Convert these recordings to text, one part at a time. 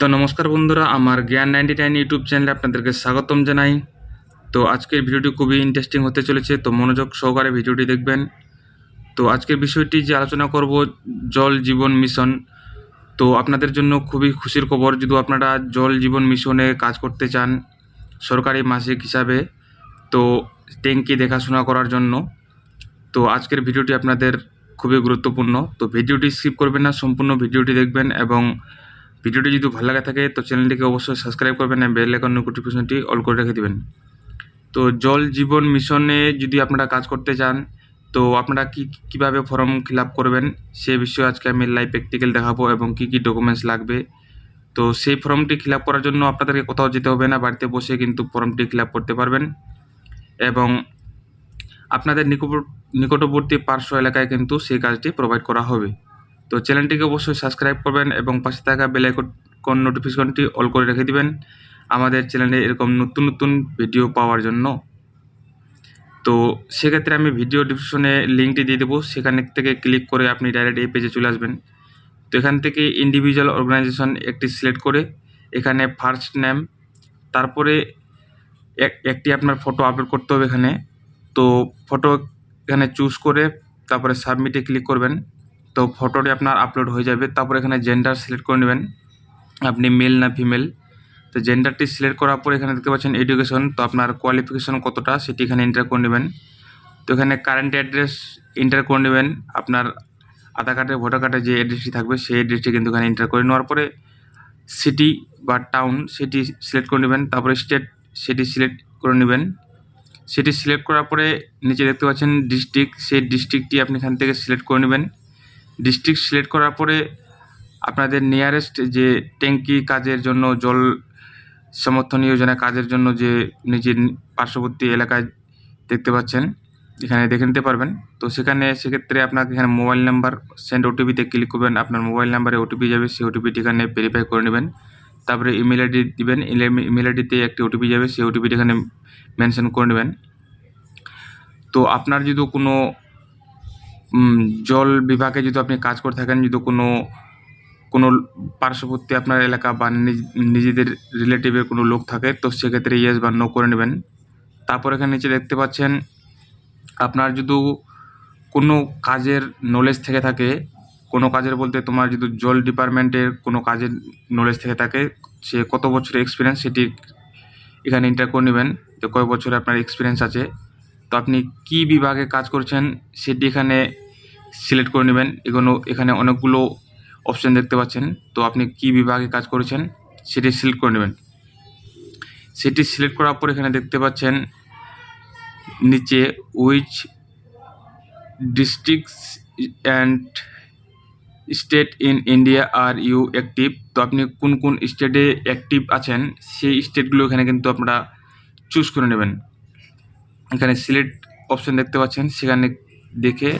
তো নমস্কার বন্ধুরা, আমার জ্ঞান নাইনটি নাইন ইউটিউব চ্যানেলে আপনাদেরকে স্বাগতম জানাই। তো আজকের ভিডিওটি খুবই ইন্টারেস্টিং হতে চলেছে, তো মনোযোগ সহকারে ভিডিওটি দেখবেন। তো আজকের বিষয়টি যে আলোচনা করব, জল জীবন মিশন। তো আপনাদের জন্য খুবই খুশির খবর, যদি আপনারা জল জীবন মিশনে কাজ করতে চান সরকারি মাসিক হিসাবে, তো ট্যাঙ্কি দেখাশোনা করার জন্য। তো আজকের ভিডিওটি আপনাদের খুবই গুরুত্বপূর্ণ। তো ভিডিওটি স্কিপ করবেন না, সম্পূর্ণ ভিডিওটি দেখবেন এবং ভিডিওটি যদি ভালো লাগে থাকে, তো চ্যানেলটিকে অবশ্যই সাবস্ক্রাইব করবেন এবং বেল আইকন নোটিফিকেশনটি অল করে রেখে দেবেন। তো জল জীবন মিশনে যদি আপনারা কাজ করতে চান, তো আপনারা কি, কীভাবে ফর্ম ফিল করবেন, সে বিষয়ে আজকে আমি লাইভ প্র্যাকটিক্যাল দেখাবো এবং কি কি ডকুমেন্টস লাগবে। তো সেই ফর্মটি ফিল করার জন্য আপনাদেরকে কোথাও যেতে হবে না, বাড়িতে বসে কিন্তু ফর্মটি ফিল করতে পারবেন। এবং আপনাদের নিকট নিকটবর্তী পার্শ্ব এলাকায় কিন্তু সেই কাজটি প্রোভাইড করা হবে। তো চ্যানেলটিকে অবশ্যই সাবস্ক্রাইব করবেন এবং পাশে থাকা বেল আইকন নোটিফিকেশনটি অল করে রেখে দিবেন আমাদের চ্যানেলে এরকম নতুন নতুন ভিডিও পাওয়ার জন্য। তো সেক্ষেত্রে আমি ভিডিও ডিসক্রিপশনে লিঙ্কটি দিয়ে দেবো, সেখান থেকে ক্লিক করে আপনি ডাইরেক্ট এই পেজে চলে আসবেন। তো এখান থেকে ইন্ডিভিজুয়াল অর্গানাইজেশন একটি সিলেক্ট করে এখানে ফার্স্ট নেম তারপরে এক একটি আপনার ফটো আপলোড করতে হবে এখানে। তো ফটো এখানে চুজ করে তারপরে সাবমিটে ক্লিক করবেন। তো ফটোটি আপনার আপলোড হয়ে যাবে। তারপর এখানে জেন্ডার সিলেক্ট করে নেবেন। আপনি মেল না ফিমেল তো জেন্ডারটি সিলেক্ট করার পর এখানে দেখতে পাচ্ছেন এডুকেশন তো আপনার কোয়ালিফিকেশন কতটা সেটি এখানে এন্টার করে নেবেন। তো এখানে কারেন্ট অ্যাড্রেস এন্টার করে নেবেন। আপনার আধার কার্ডে ভোটার কার্ডে যে অ্যাড্রেসটি থাকবে, সেই অ্যাড্রেসটি কিন্তু এখানে এন্টার করে নেওয়ার পরে সিটি বা টাউন সেটি সিলেক্ট করে নেবেন। তারপরে স্টেট সেটি সিলেক্ট করে নেবেন। সেটি সিলেক্ট করার পরে নিচে দেখতে পাচ্ছেন ডিস্ট্রিক্ট সেই ডিস্ট্রিক্টটি আপনি এখান থেকে সিলেক্ট করে নেবেন। ডিস্ট্রিক্ট সিলেক্ট করার পরে আপনাদের নিয়ারেস্ট যে ট্যাঙ্কি কাজের জন্য, জল সমর্থন যোজনা কাজের জন্য যে নিজের পার্শ্ববর্তী এলাকায় দেখতে পাচ্ছেন, এখানে দেখে নিতে পারবেন। তো সেখানে সেক্ষেত্রে আপনাকে এখানে মোবাইল নাম্বার সেন্ড ওটিপিতে ক্লিক করবেন, আপনার মোবাইল নাম্বারে ওটিপি যাবে, সেই ওটিপিটি এখানে ভেরিফাই করে নেবেন। তারপরে ইমেল আইডি দিবেন ইমেল আইডিতে একটি ওটিপি যাবে, সেই ওটিপিটি এখানে মেনশন করে নেবেন। তো আপনার যদি কোনো জল বিভাগে যদি আপনি কাজ করে থাকেন, যদি কোনো কোনো পার্শ্ববর্তী আপনার এলাকা বা নিজেদের রিলেটিভের কোনো লোক থাকে, তো সেক্ষেত্রে ইয়েস বা নো করে নেবেন। তারপর এখানে নিচে দেখতে পাচ্ছেন, আপনার যদি কোনো কাজের নলেজ থেকে থাকে, কোনো কাজের বলতে তোমার যদি জল ডিপার্টমেন্টের কোনো কাজের নলেজ থেকে থাকে, সে কত বছরের এক্সপিরিয়েন্স সেটি এখানে এন্টার করে নেবেন যে কয় বছর আপনার এক্সপিরিয়েন্স আছে। তো আপনি কি বিভাগে কাজ করছেন সেটি এখানে সিলেক্ট করে নেবেন। এগুলো এখানে অনেকগুলো অপশান দেখতে পাচ্ছেন। তো আপনি কি বিভাগে কাজ করেছেন সেটি সিলেক্ট করে নেবেন। সেটি সিলেক্ট করার পর এখানে দেখতে পাচ্ছেন নিচে which districts and state in India are you active তো আপনি কোন কোন স্টেটে অ্যাক্টিভ আছেন সেই স্টেটগুলো এখানে কিন্তু আপনারা চুজ করে নেবেন। এখানে সিলেক্ট অপশন দেখতে পাচ্ছেন। সেখানে দেখে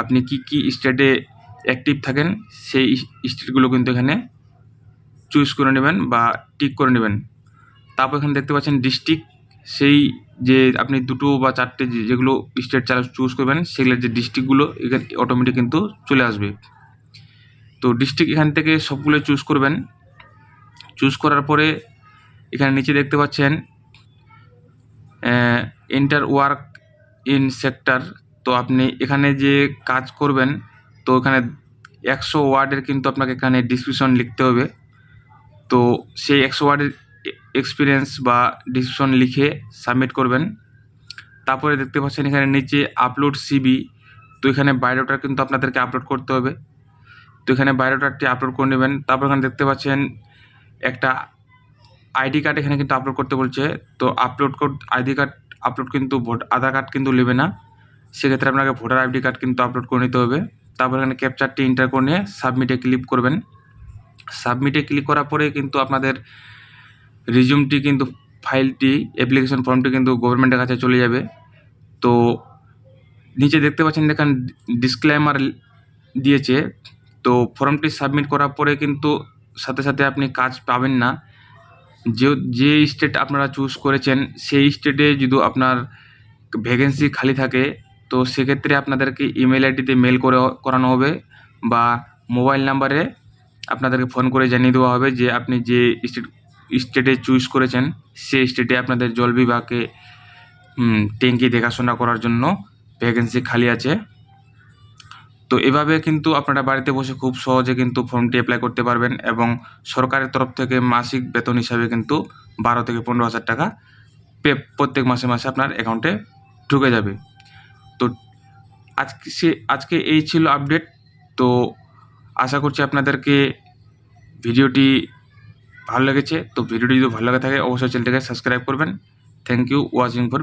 আপনি কি কি স্টেটে অ্যাক্টিভ থাকেন, সেই স্টেটগুলো কিন্তু এখানে চুজ করে নেবেন বা টিক করে নেবেন। তারপর এখানে দেখতে পাচ্ছেন ডিস্ট্রিক্ট সেই যে আপনি দুটো বা চারটে যেগুলো স্টেট চালা চুজ করবেন সেগুলোর যে ডিস্ট্রিক্টগুলো এখানে অটোমেটিক কিন্তু চলে আসবে। তো ডিস্ট্রিক্ট এখান থেকে সবগুলো চুজ করবেন। চুজ করার পরে এখানে নিচে দেখতে পাচ্ছেন ইন্টার ওয়ার্ক ইন সেক্টর তো আপনি এখানে যে কাজ করবেন, তো এখানে একশো ওয়ার্ডের কিন্তু আপনাকে এখানে ডিসক্রিপশন লিখতে হবে। তো সেই একশো ওয়ার্ডের এক্সপিরিয়েন্স বা ডিসক্রিপশন লিখে সাবমিট করবেন। তারপরে দেখতে পাচ্ছেন এখানে নিচে আপলোড সিবি তো এখানে বায়োডাটা কিন্তু আপনাদেরকে আপলোড করতে হবে। তো এখানে বায়োডাটাটি আপলোড করে নেবেন। তারপর এখানে দেখতে পাচ্ছেন একটা আইডি কার্ড এখানে কিন্তু আপলোড করতে বলছে। তো আপলোড আইডি কার্ড আপলোড কিন্তু ভোট, আধার কার্ড কিন্তু নেবে না। সেক্ষেত্রে আপনাকে ভোটার আইডি কার্ড কিন্তু আপলোড করে নিতে হবে। তারপর এখানে ক্যাপচারটি এন্টার করে নিয়ে সাবমিটে ক্লিক করবেন। সাবমিটে ক্লিক করার পরে কিন্তু আপনাদের রিজিউমটি কিন্তু ফাইলটি অ্যাপ্লিকেশন ফর্মটি কিন্তু গভর্নমেন্টের কাছে চলে যাবে। তো নিচে দেখতে পাচ্ছেন দেখেন ডিসক্লেমার দিয়েছে। তো ফর্মটি সাবমিট করার পরে কিন্তু সাথে সাথে আপনি কাজ পাবেন না। যে যে স্টেট আপনারা চুজ করেছেন, সেই স্টেটে যদি আপনার ভ্যাকেন্সি খালি থাকে, তো সেক্ষেত্রে আপনাদেরকে ইমেল আইডিতে মেল করে, করানো হবে বা মোবাইল নাম্বারে আপনাদেরকে ফোন করে জানিয়ে দেওয়া হবে যে, আপনি যে স্টেট স্টেটে চুজ করেছেন, সেই স্টেটে আপনাদের জল বিভাগে ট্যাঙ্কি দেখাশোনা করার জন্য ভ্যাকেন্সি খালি আছে। তো এভাবে কিন্তু আপনারা বাড়িতে বসে খুব সহজে কিন্তু ফর্মটি অ্যাপ্লাই করতে পারবেন এবং সরকারের তরফ থেকে মাসিক বেতন হিসাবে কিন্তু বারো থেকে পনেরো হাজার টাকা পে, প্রত্যেক মাসে মাসে আপনার অ্যাকাউন্টে ঢুকে যাবে। তো আজকে সে, আজকে এই ছিল আপডেট তো আশা করছি আপনাদেরকে ভিডিওটি ভালো লেগেছে। তো ভিডিওটি যদি ভালো লাগে থাকে, অবশ্যই চ্যানেলটাকে সাবস্ক্রাইব করবেন। Thank you watching for